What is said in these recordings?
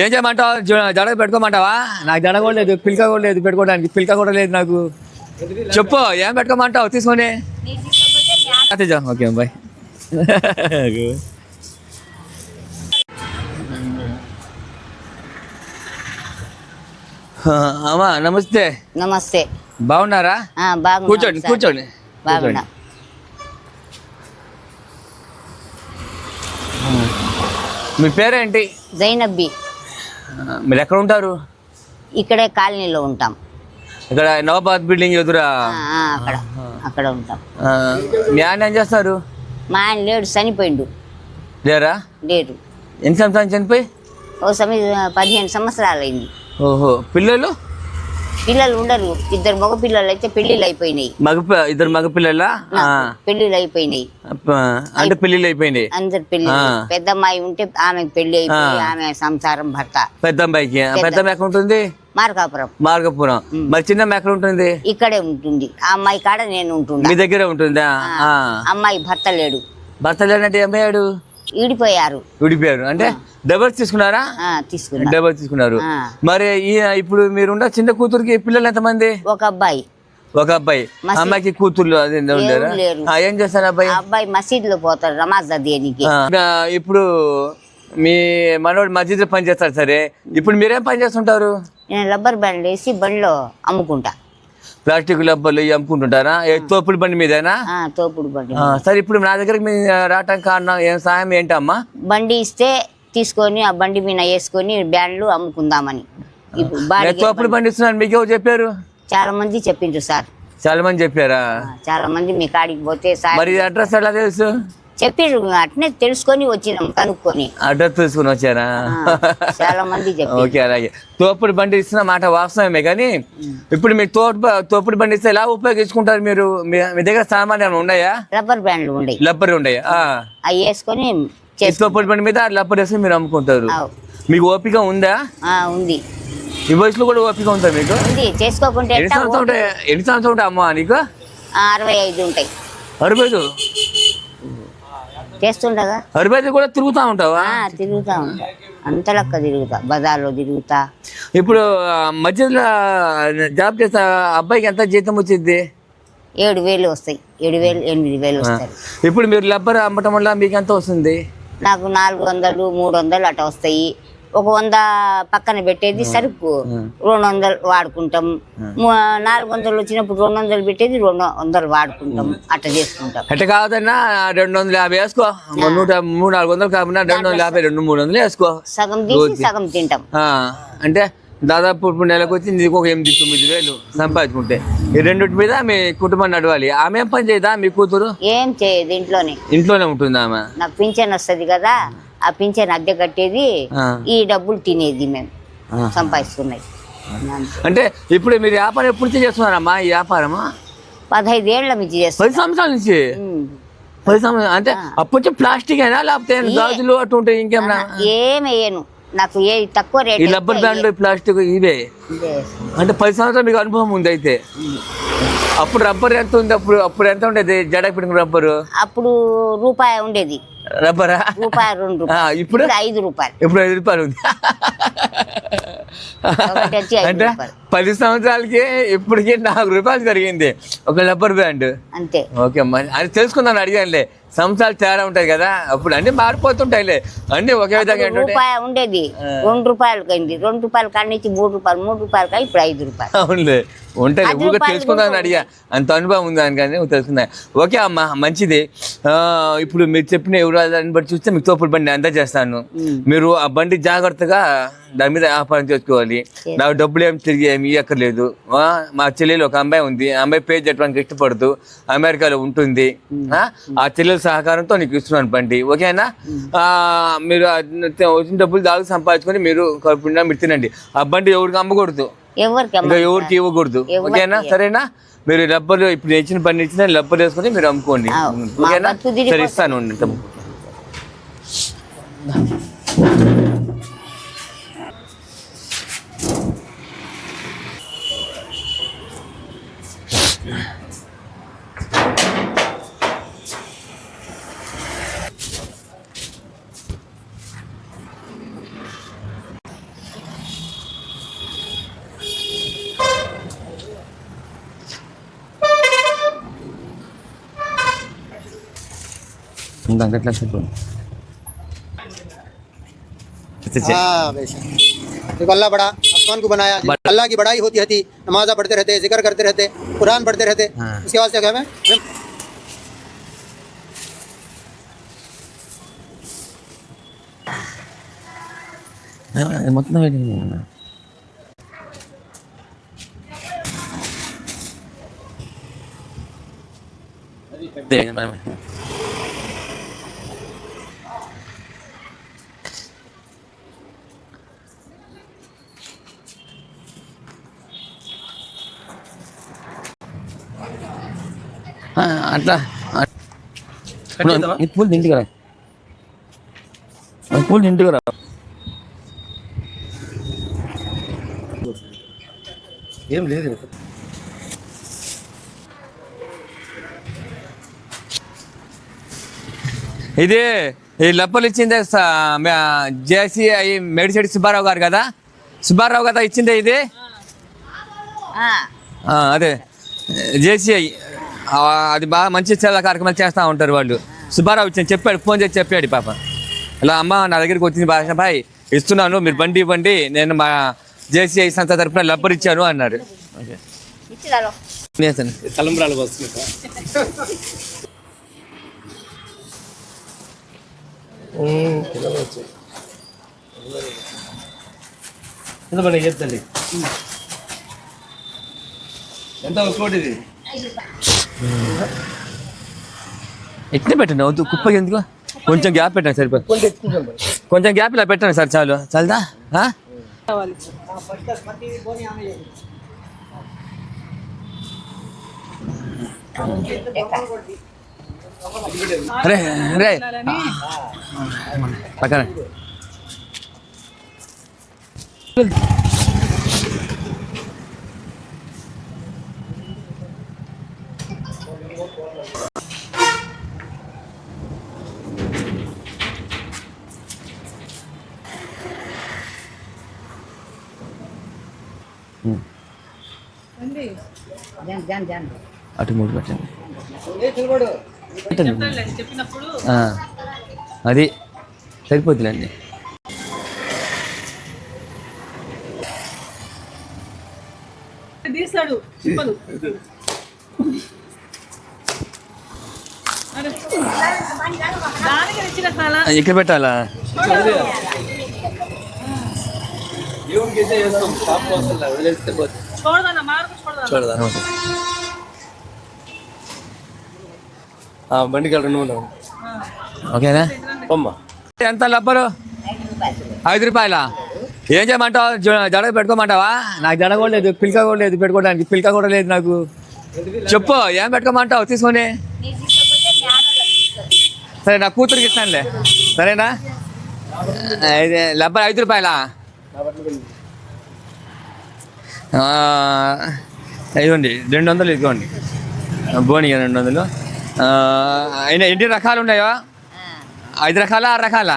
ఏం చేయమంటావు? జడ పెట్టుకోమంటావా? నాకు జడ కూడా లేదు పిల్క కూడా లేదు పెట్టుకోవడానికి పిల్క కూడా లేదు నాకు. చెప్పు ఏం పెట్టుకోమంటావు? తీసుకొని. Okay bye. అమ్మా నమస్తే. నమస్తే. బాగున్నారా? కూర్చోండి. కూర్చోండి. బాగున్నా. మీ పేరేంటి? జైనబ్బి. మీరు ఎక్కడ ఉంటారు ఇక్కడే కాలనీలో ఉంటాం. ఇక్కడ నవాబాద్ బిల్డింగ్ ఎదురా? అక్కడ అక్కడ ఉంటాం. మీ ఆయన ఏం చేస్తారు? మా ఆయన లేడు చనిపోయిండు. లేరా? లేడు. ఎన్ని సంవత్సరాలు చనిపోయి? ఓ సమయ పదిహేను సంవత్సరాలు అయింది ఓహో పిల్లలు? పిల్లలు ఉండరు. ఇద్దరు మగ పిల్లలు అయితే పెళ్ళిళ్ళు అయిపోయినాయి. మగ ఇద్దరు మగ పిల్లల పెళ్ళిళ్ళు అయిపోయినాయి. అంటే పెళ్ళిళ్ళు అయిపోయింది అందరు పెళ్ళి. పెద్ద అమ్మాయి ఉంటే ఆమెకు పెళ్ళి అయిపోయి ఆమె సంసారం భర్త. పెద్ద అమ్మాయికి పెద్ద అమ్మాయి ఎక్కడ ఉంటుంది మార్కాపురం. మార్గపురం మరి చిన్న అమ్మాయి ఎక్కడ ఉంటుంది ఇక్కడే ఉంటుంది. ఆ అమ్మాయి కాడ నేను ఉంటుండా మీ దగ్గరే ఉంటుందా. అమ్మాయి భర్త లేడు. భర్త లేనంటే ఏమయ్యాడు ఈడిపోయారు విడిపోయారు అంటే డబల్స్ తీసుకున్నారా? ఆ, తీసుకున్నా. డబల్స్ తీసుకున్నారు. మరి ఈ ఇప్పుడు మీరున్న చిన్న కూతురికి పిల్లలు ఎంతమంది? ఒక అబ్బాయి. ఒక అబ్బాయి. అమ్మాయికి కూతుర్లు ఉండేరా ఏం చేస్తారు అబ్బాయి? అబ్బాయి మసీద్లో పోతాడు నమాజ్ ఆ, ఇప్పుడు మీ మనోడు మస్జిద్ పని చేస్తారు సరే. ఇప్పుడు మీరేం పని చేస్తుంటారు? నేను రబ్బర్ బ్యాండ్ వేసి బండిలో అమ్ముకుంటా. ప్లాస్టిక్ డబ్బాలు అమ్ముకుంటుంటారా? ఏ తోపుడు బండి మీదేనా? తోపుడు బండి. సరే ఇప్పుడు నా దగ్గరికి మీ రావటానికి కారణం ఏం సాయం ఏంటమ్మా? బండి ఇస్తే తీసుకొని ఆ బండి మీద వేసుకొని బ్యాండ్లు అమ్ముకుందామని. తోపుడు బండి ఇస్తున్నాను మీకు ఎవరు చెప్పారు? చాలా మంది చెప్పిండ్రు సార్. చాలా మంది చెప్పారా? చాలా మంది మీ కాడికి పోతే సార్ మరి అడ్రస్ ఎలా తెలుసు? చెప్పిండ్రు అట్నే తెలుసుకొని వచ్చినాం కనుక్కొని. అడ్రస్ తీసుకుని వచ్చారా? చాలా మంది ఓకే అలాగే. తోపుడు బండి ఇస్తున్న మాట వాస్తవమే కానీ ఇప్పుడు మీరు తోపు తోపుడు బండి ఇస్తే ఎలా ఉపయోగించుకుంటారు మీరు? మీ దగ్గర ఏమైనా ఉన్నాయా? రబ్బర్ బ్యాండ్లు ఉండయి లబ్బర్ ఉన్నాయా. అవి వేసుకొని తోపుడు బండి మీద లబ్బర్ వేసి మీరు అమ్ముకుంటారు. మీకు ఓపిక ఉందా? ఉంది. ఈ వయసులో కూడా ఓపిక ఉందా మీకు? ఉంది చేసుకోకుంటే ఎన్ని సంవత్సరం ఉంటాయి? ఎన్ని సంవత్సరం ఉంటాయి అమ్మా నీకు? అరవై ఐదు ఉంటాయి. అరుపైదు చేస్తుండగా. అరుపైదు కూడా తిరుగుతూ ఉంటావా? తిరుగుతా ఉంటా. అంత లెక్క తిరుగుతా. బజార్లో తిరుగుతా. ఇప్పుడు మధ్యలో జాబ్ చేసే అబ్బాయికి ఎంత జీతం వచ్చింది ఏడు వేలు వస్తాయి. ఏడు వేలు ఎనిమిది వేలు వస్తాయి. ఇప్పుడు మీరు లబ్బర్ అమ్మటం వల్ల మీకు ఎంత వస్తుంది? నాకు నాలుగు వందలు మూడు వందలు అట్లా వస్తాయి. ఒక వంద పక్కన పెట్టేది సరుకు. రెండు వందలు వాడుకుంటాం. నాలుగు వందలు వచ్చినప్పుడు రెండు వందలు పెట్టేది రెండు వందలు వాడుకుంటాం. అట్లా చేసుకుంటాం. ఎట్ట కాదన్నా రెండు వందల యాభై వేసుకో. నూట మూడు నాలుగు వందలు కాకుండా రెండు వందల యాభై రెండు మూడు వందలు వేసుకో. సగం తీసి సగం తింటాం. అంటే దాదాపు ఇప్పుడు నెలకు వచ్చి నీకు ఒక ఎనిమిది తొమ్మిది వేలు సంపాదించుకుంటే. ఈ రెండింటి మీద మీ కుటుంబం నడవాలి. ఆమె ఏం పని చేయదా మీ కూతురు? ఏం చేయదు ఇంట్లోనే. ఇంట్లోనే ఉంటుంది ఆమె? నాకు పింఛన్ వస్తుంది కదా. ఆ పింఛన్ అద్దె కట్టేది. ఈ డబ్బులు తినేది మేము. సంపాదిస్తున్నాయి. అంటే ఇప్పుడు మీరు వ్యాపారం ఎప్పుడు నుంచి చేస్తున్నారమ్మా ఈ వ్యాపారమా? పదహైదేళ్ళ మించి చేస్తాం పది సంవత్సరాల నుంచి. పది సంవత్సరాలు అంటే అప్పుడు ప్లాస్టిక్ అయినా లేకపోతే గాజులు అటు ఉంటాయి ఇంకేమన్నా ఏం వేయను. నాకు ఏ తక్కువ రేట్ ఈ రబ్బర్ బ్యాండ్లు ప్లాస్టిక్ ఇవే? అంటే పది సంవత్సరాలు మీకు అనుభవం ఉంది అయితే. అప్పుడు రబ్బర్ ఎంత ఉంది? అప్పుడు అప్పుడు ఎంత ఉండేది? జడ రబ్బరు? అప్పుడు రూపాయి ఉండేది. రబ్బరా? రూపాయి రెండు రూపాయలు. ఇప్పుడు? ఐదు రూపాయలు. ఇప్పుడు ఐదు రూపాయలు ఉంది. అంటే. పది సంవత్సరాలకి ఇప్పటికి నాలుగు రూపాయలు జరిగింది. ఒక రబ్బర్ బ్యాండ్. అంతే. ఓకే అమ్మా అది తెలుసుకుందాం అడిగానులే. సంవత్సరాలు తేడా ఉంటాయి కదా. అప్పుడు అన్ని మారిపోతుంటాయిలే. అన్ని ఒకే విధంగా రూపాయి ఉండేది. రెండు రూపాయలకి అయింది రెండు రూపాయలు కాడి నుంచి మూడు రూపాయలు మూడు రూపాయలకి ఇప్పుడు ఐదు రూపాయలు. అవునులే. ఉంటాయి ఊరికే రూపాయలు తెలుసుకుందామని అడిగా. అంత అనుభవం ఉందా అని కానీ తెలుసుకుందా. ఓకే అమ్మా మంచిది. ఆ, ఇప్పుడు మీరు చెప్పిన వివరాలను బట్టి చూస్తే మీకు తోపుడు బండి అందజేస్తాను. మీరు ఆ బండి జాగ్రత్తగా దాని మీద వ్యాపారం చేసుకోవాలి. నాకు డబ్బులు ఏం తిరిగి ఏమి ఇవ్వక్కర్లేదు మా చెల్లెలు ఒక అమ్మాయి ఉంది. ఆ అమ్మాయి పేరు చెప్పడానికి ఇష్టపడుతూ అమెరికాలో ఉంటుంది. ఆ చెల్లెల సహకారంతో నీకు ఇస్తున్నాను బండి. ఓకేనా? ఆ, మీరు వచ్చిన డబ్బులు దాకా సంపాదించుకొని మీరు కడుపుండా మీరు తినండి. ఆ బండి ఎవరికి అమ్మకూడదు. ఎవరికి ఇంకా ఎవరికి ఇవ్వకూడదు. ఓకేనా? సరేనా? మీరు రబ్బర్ ఇప్పుడు ఇచ్చిన పని ఇచ్చిన రబ్బర్ వేసుకొని మీరు అమ్ముకోండి. ఓకేనా? సరే ఇస్తాను Hanggang red light na doon. हाँ वैसे देखो अल्लाह बड़ा आसमान को बनाया। अल्लाह की बड़ाई होती रहती नमाजा पढ़ते रहते ज़िक्र करते रहते कुरान पढ़ते रहते। हाँ। उसके बाद क्या हमें मतलब नहीं है देख అట్లా. ఈ పూలు తింటికి రా ఈ పూలు తింటికి రా ఏం లేదు ఇది ఈ లప్పలు ఇచ్చిందే జేసీ మేడిచెడి సుబ్బారావు గారు కదా? సుబ్బారావు కదా ఇచ్చిందే ఇది? ఆ, ఆ, అదే. జేసీఐ. అది బాగా మంచి సేవా కార్యక్రమాలు చేస్తూ ఉంటారు వాళ్ళు. సుబ్బారావు ఇచ్చింది చెప్పాడు ఫోన్ చేసి చెప్పాడు పాప. ఇలా అమ్మ నా దగ్గరికి వచ్చింది భాష భాయ్ ఇస్తున్నాను మీరు బండి ఇవ్వండి నేను మా జేసీఐ సంస్థ తరఫున లబ్బర్ ఇచ్చాను. తలంబ్రాలు వస్తుంది ఎంత ఒకటి ఇది? ఎట్లా పెట్టండి వద్దు కుప్పకి ఎందుకు? కొంచెం గ్యాప్ పెట్టండి సరిపోదు కొంచెం గ్యాప్ ఇలా పెట్టండి సార్ చాలు. చాలుదా? ఆ? రే అరే పక్కన. అటు మూడు పెట్టండి. అది సరిపోతుందండి. తీస్తాడు చూడదా? ఆ బండి రెండు ఓకేనా? ఎంత లబ్బరు? ఐదు రూపాయల? ఏం చేయమంటావు? జడ పెట్టుకోమంటావా? నాకు జడ కూడా లేదు పిల్క కూడా లేదు పెట్టుకోవడానికి. పిల్క కూడా లేదు నాకు. చెప్పు ఏం పెట్టుకోమంటావు? తీసుకొని. సరే నా కూతురికి ఇస్తానులే. సరేనా? ఇది లబ్బర్ ఐదు రూపాయలా? ఆ, ఇదిగోండి రెండు వందలు ఇదిగోండి. బోని రెండు వందలు. ఆ, అయినా ఎన్ని రకాలు ఉన్నాయో? ఐదు రకాలా ఆరు రకాలా?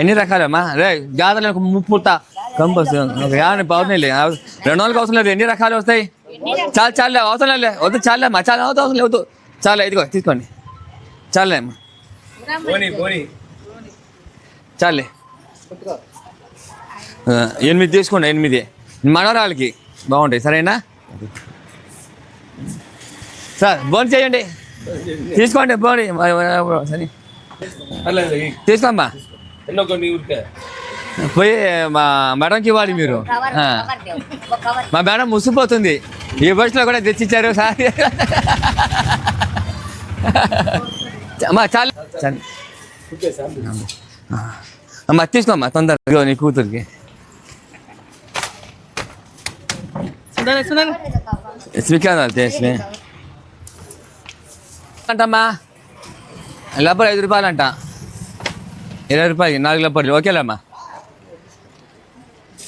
ఎన్ని రకాలమ్మా? రే జాతరలకు ముప్పుత కంపస్ ఒక యాభై బాగున్నాయి రెండు వందలకి అవసరం లేదు. ఎన్ని రకాలు వస్తాయి? చాలు చాలే అవసరం లేదు. వద్దు చాలే అమ్మా చాలా అవుతుంది అవసరం లేదు చాలా ఇదిగో తీసుకోండి. చాలే అమ్మా. చాలే ఎనిమిది తీసుకోండి ఎనిమిది. మనవరాలకి. బాగుంటాయి సరేనా? సార్ బోన్ చేయండి. తీసుకోండి బోని. సరే. తీసుకోమ్మా. ఎన్నో కొన్ని ఊరికే. పోయి మా మేడంకి ఇవ్వాలి మీరు. కవర్ ఆ. కవర్ దేవు. ఒక కవర్. మా మేడం ముసిపోతుంది ఈ బస్సులో కూడా తెచ్చిచ్చారు సార్. అమ్మా చాలు. చాలు. ఓకే సార్ అమ్మా తీసుకోమ్మా తొందరగా నీ కూతురికి. చేసి అంటమ్మా లబ్బర్ ఐదు రూపాయలు అంట ఇరవై రూపాయలు నాలుగు లబ్బర్లు. ఓకేలేమ్మా